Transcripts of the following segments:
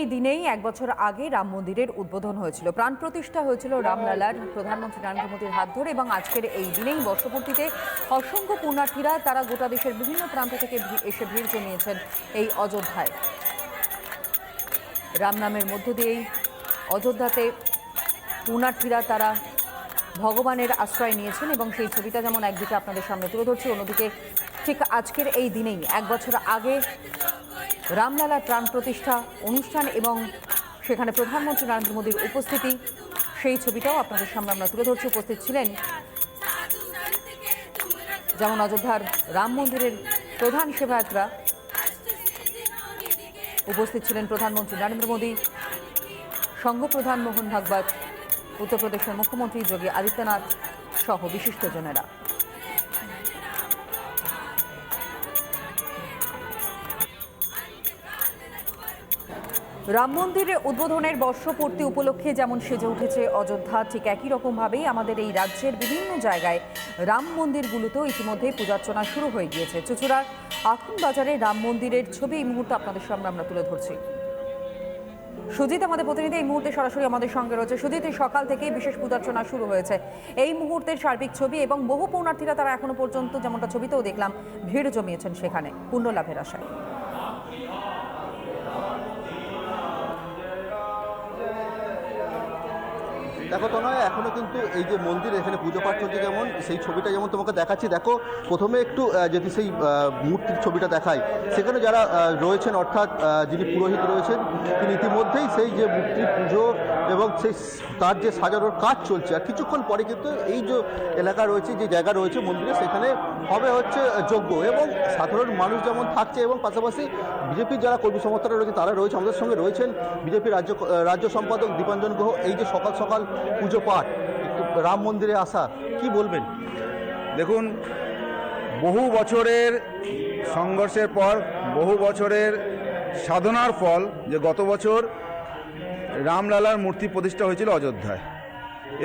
এই দিনেই এক বছর আগে রাম মন্দিরের উদ্বোধন হয়েছিল। প্রাণ প্রতিষ্ঠা হয়েছিল রামলালার। প্রধানমন্ত্রী নরেন্দ্র মোদীর হাত ধরে এবং আজকের এই দিনেই বর্ষপূর্তিতে অসংখ্য পুণ্যার্থীরা তারা গোটা দেশের বিভিন্ন প্রান্ত থেকে এসে ভিড় জমিয়েছেন এই অযোধ্যায়। রাম নামের মধ্য দিয়েই অযোধ্যাতে পুণ্যার্থীরা তারা ভগবানের আশ্রয় নিয়েছেন এবং সেই ছবিটা যেমন একদিকে আপনাদের সামনে তুলে ধরছি, অন্যদিকে ঠিক আজকের এই দিনেই, এক বছর আগে রামলালার প্রাণ প্রতিষ্ঠা অনুষ্ঠান এবং সেখানে প্রধানমন্ত্রী নরেন্দ্র মোদীর উপস্থিতি, সেই ছবিটাও আপনাদের সামনে আমরা তুলে ধরছি। উপস্থিত ছিলেন যেমন অযোধ্যার রাম মন্দিরের প্রধান সেবায়করা উপস্থিত ছিলেন প্রধানমন্ত্রী নরেন্দ্র মোদী সংঘপ্রধান মোহন ভাগবত উত্তরপ্রদেশের মুখ্যমন্ত্রী যোগী আদিত্যনাথ সহ বিশিষ্টজনেরা রাম মন্দিরের উদ্বোধনের বর্ষপূর্তি উপলক্ষে যেমন সেজে উঠেছে অযোধ্যা, ঠিক একই রকমভাবেই আমাদের এই রাজ্যের বিভিন্ন জায়গায় রাম মন্দিরগুলোতেও ইতিমধ্যে পূজার্চনা শুরু হয়ে গিয়েছে। চুচুড়ার আখুন বাজারে রাম মন্দিরের ছবি এই মুহূর্তে আপনাদের সামনে আমরা তুলে ধরছি। সুজিত, আমাদের প্রতিনিধি এই মুহূর্তে সরাসরি আমাদের সঙ্গে রয়েছে। সুজিত সকাল থেকেই বিশেষ পূজার্চনা শুরু হয়েছে। এই মুহূর্তের সার্বিক ছবি এবং বহু পুণ্যার্থীরা তারা এখনও পর্যন্ত যেমনটা ছবিতেও দেখলাম, ভিড় জমিয়েছেন সেখানে পুণ্য লাভের আশায়। দেখো তো নয়, এখনও কিন্তু এই যে মন্দির, এখানে পুজো পাঠ চলছে যেমন, সেই ছবিটা যেমন তোমাকে দেখাচ্ছি, দেখো, প্রথমে একটু যদি সেই মূর্তির ছবিটা দেখাই, সেখানে যারা রয়েছেন, অর্থাৎ যিনি পুরোহিত রয়েছেন, তিনি ইতিমধ্যেই সেই যে মূর্তির পুজো এবং সেই তার যে সাজানোর কাজ চলছে, আর কিছুক্ষণ পরে কিন্তু এই যে এলাকা রয়েছে, যে জায়গা রয়েছে মন্দিরে, সেখানে হবে হচ্ছে যোগ্য এবং সাধারণ মানুষ যেমন থাকছে এবং পাশাপাশি বিজেপির যারা কর্মী সমর্থকরা রয়েছে, তারা রয়েছে, আমাদের সঙ্গে রয়েছেন বিজেপির রাজ্য রাজ্য সম্পাদক দীপাঞ্জন গুহ। এই যে সকাল সকাল পুজো পাঠ রাম মন্দিরে আসা, কি বলবেন? দেখুন, বহু বছরের সংঘর্ষের পর, বহু বছরের সাধনার ফল যে গত বছর রামলালার মূর্তি প্রতিষ্ঠা হয়েছিল অযোধ্যায়।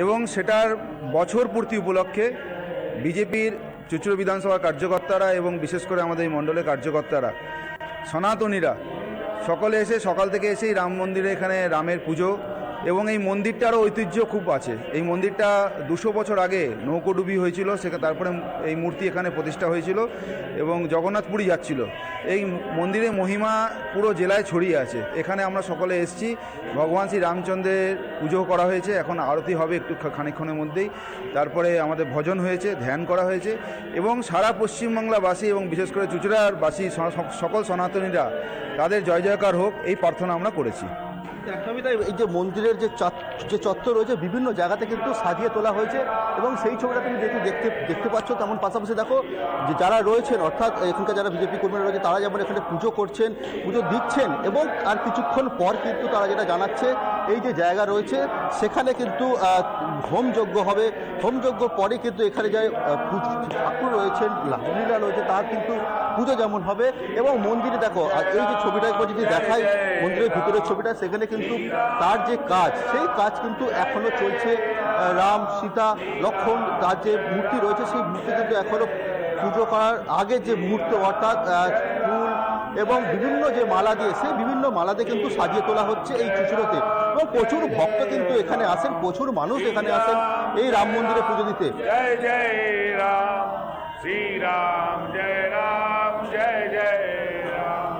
এবং সেটার বছর পূর্তি উপলক্ষে বিজেপির চুচুড়ো বিধানসভার কার্যকর্তারা এবং বিশেষ করে আমাদের এই মণ্ডলের কার্যকর্তারা, সনাতনীরা, সকলে এসে সকাল থেকে এসেই রাম মন্দিরে এখানে রামের পুজো এবং এই মন্দিরটারও ঐতিহ্য খুব আছে। এই মন্দিরটা দুশো বছর আগে নৌকোডুবি হয়েছিল সেখানে তারপরে এই মূর্তি এখানে প্রতিষ্ঠা হয়েছিল এবং জগন্নাথপুরী যাচ্ছিল। এই মন্দিরের মহিমা পুরো জেলায় ছড়িয়ে আছে। এখানে আমরা সকলে এসেছি। ভগবান শ্রী রামচন্দ্রের পুজো করা হয়েছে। এখন আরতি হবে একটু খা- খানিকক্ষণের মধ্যেই। তারপরে আমাদের ভজন হয়েছে, ধ্যান করা হয়েছে এবং সারা পশ্চিমবাংলাবাসী এবং বিশেষ করে চুচুড়ারবাসী সকল সনাতনীরা তাদের জয় জয়কার হোক, এই প্রার্থনা আমরা করেছি। একদমই তাই এই যে মন্দিরের যে যে চত্বর রয়েছে, বিভিন্ন জায়গাতে কিন্তু সাজিয়ে তোলা হয়েছে এবং সেই ছবিটা তুমি যেহেতু দেখতে দেখতে পাচ্ছ তেমন পাশাপাশি দেখো যে যারা রয়েছেন, অর্থাৎ এখানকার যারা বিজেপি কর্মীরা রয়েছে, তারা যেমন এখানে পুজো করছেন, পুজো দিচ্ছেন এবং আর কিছুক্ষণ পর কিন্তু তারা যেটা জানাচ্ছে এই যে জায়গা রয়েছে, সেখানে কিন্তু হোমযজ্ঞ হবে। হোমযজ্ঞ পরে কিন্তু এখানে যে ঠাকুর রয়েছেন লাভলীলা রয়েছে, তার কিন্তু পুজো যেমন হবে। এবং মন্দিরে দেখো, আর এই যে ছবিটা একবার যদি দেখাই, মন্দিরের ভিতরের ছবিটা, সেখানে কিন্তু তার যে কাজ, সেই কাজ কিন্তু এখনও চলছে। রাম, সীতা লক্ষণ তার যে মূর্তি রয়েছে, সেই মূর্তি কিন্তু এখনও পুজো করার আগে যে মুহূর্ত, অর্থাৎ এবং বিভিন্ন যে মালা দিয়ে সেই বিভিন্ন মালাতে কিন্তু সাজিয়ে তোলা হচ্ছে এই চুচুড়োতে। এবং প্রচুর ভক্ত কিন্তু এখানে আসেন প্রচুর মানুষ এখানে আসেন এই রাম মন্দিরে পুজো দিতে। জয় জয় রাম শ্রী রাম জয় রাম জয় জয় রাম।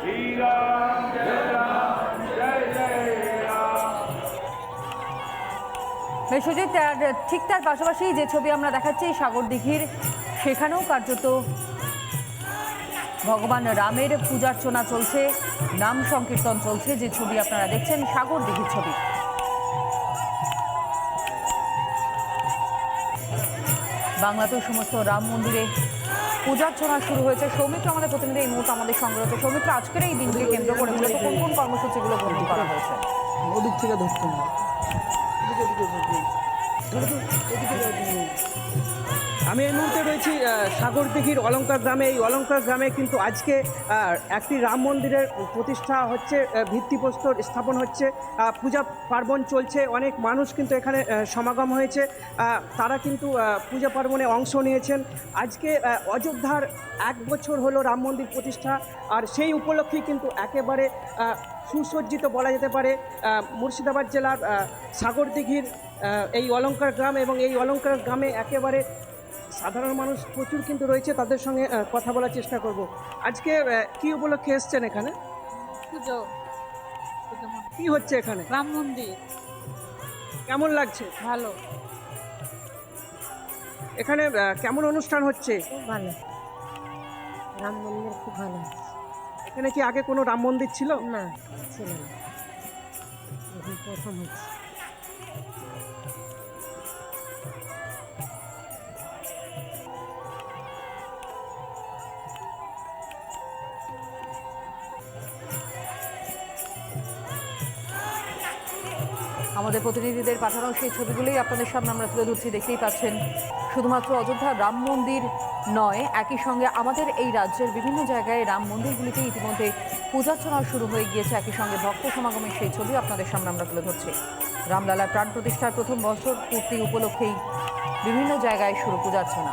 শ্রী রাম জয় ঠিক তার পাশাপাশি যে ছবি আমরা দেখাচ্ছি সাগরদিঘির সেখানেও কার্যত ভগবান রামের পূজার্চনা চলছে নাম সংকীর্তন চলছে যে ছবি আপনারা দেখছেন সাগর দিঘির ছবি বাংলাতেও সমস্ত রাম মন্দিরে পূজার্চনা শুরু হয়েছে সৌমিত্র আমাদের প্রতিনিধি এই মুহূর্তে আমাদের সঙ্গে রয়েছে সৌমিত্র আজকের এই দিনকে কেন্দ্র করে মূলত কোন কোন কর্মসূচিগুলো গ্রহণ করা হয়েছে ওদিক থেকে ধরতে আমি এই মুহূর্তে রয়েছি সাগরদিঘির অলঙ্কার গ্রামে। এই অলঙ্কার গ্রামে কিন্তু আজকে একটি রাম মন্দিরের প্রতিষ্ঠা হচ্ছে ভিত্তিপ্রস্তর স্থাপন হচ্ছে। পূজা পার্বণ চলছে, অনেক মানুষ কিন্তু এখানে সমাগম হয়েছে। তারা কিন্তু পূজা পার্বণে অংশ নিয়েছেন। আজকে অযোধ্যার এক বছর হলো রাম মন্দির প্রতিষ্ঠা, আর সেই উপলক্ষেই কিন্তু একেবারে সুসজ্জিত বলা যেতে পারে মুর্শিদাবাদ জেলার সাগরদিঘির এই অলঙ্কার গ্রাম এবং এই অলঙ্কার গ্রামে একেবারে সাধারণ মানুষ প্রচুর কিন্তু রয়েছে তাদের সঙ্গে কথা বলার চেষ্টা করব। আজকে কি উপলক্ষে এসছেন এখানে? পুজো। পুজো কি হচ্ছে এখানে? রাম মন্দির। কেমন লাগছে? ভালো। এখানে কেমন অনুষ্ঠান হচ্ছে? খুব ভালো। রাম মন্দির খুব ভালো। এখানে কি আগে কোনো রাম মন্দির ছিল? না ছিল না। প্রথম হচ্ছে। আমাদের প্রতিনিধিদের পাঠানো সেই ছবিগুলোই আপনাদের সামনে আমরা তুলে ধরছি, দেখতেই পাচ্ছেন। শুধুমাত্র অযোধ্যার রাম মন্দির নয়, একই সঙ্গে আমাদের এই রাজ্যের বিভিন্ন জায়গায় রাম মন্দিরগুলিতে ইতিমধ্যে পূজার্চনা শুরু হয়ে গিয়েছে। একই সঙ্গে ভক্ত সমাগমের সেই ছবি আপনাদের সামনে আমরা তুলে ধরছি। রামলালার প্রাণ প্রতিষ্ঠার প্রথম বছর পূর্তি উপলক্ষেই বিভিন্ন জায়গায় শুরু পূজার্চনা।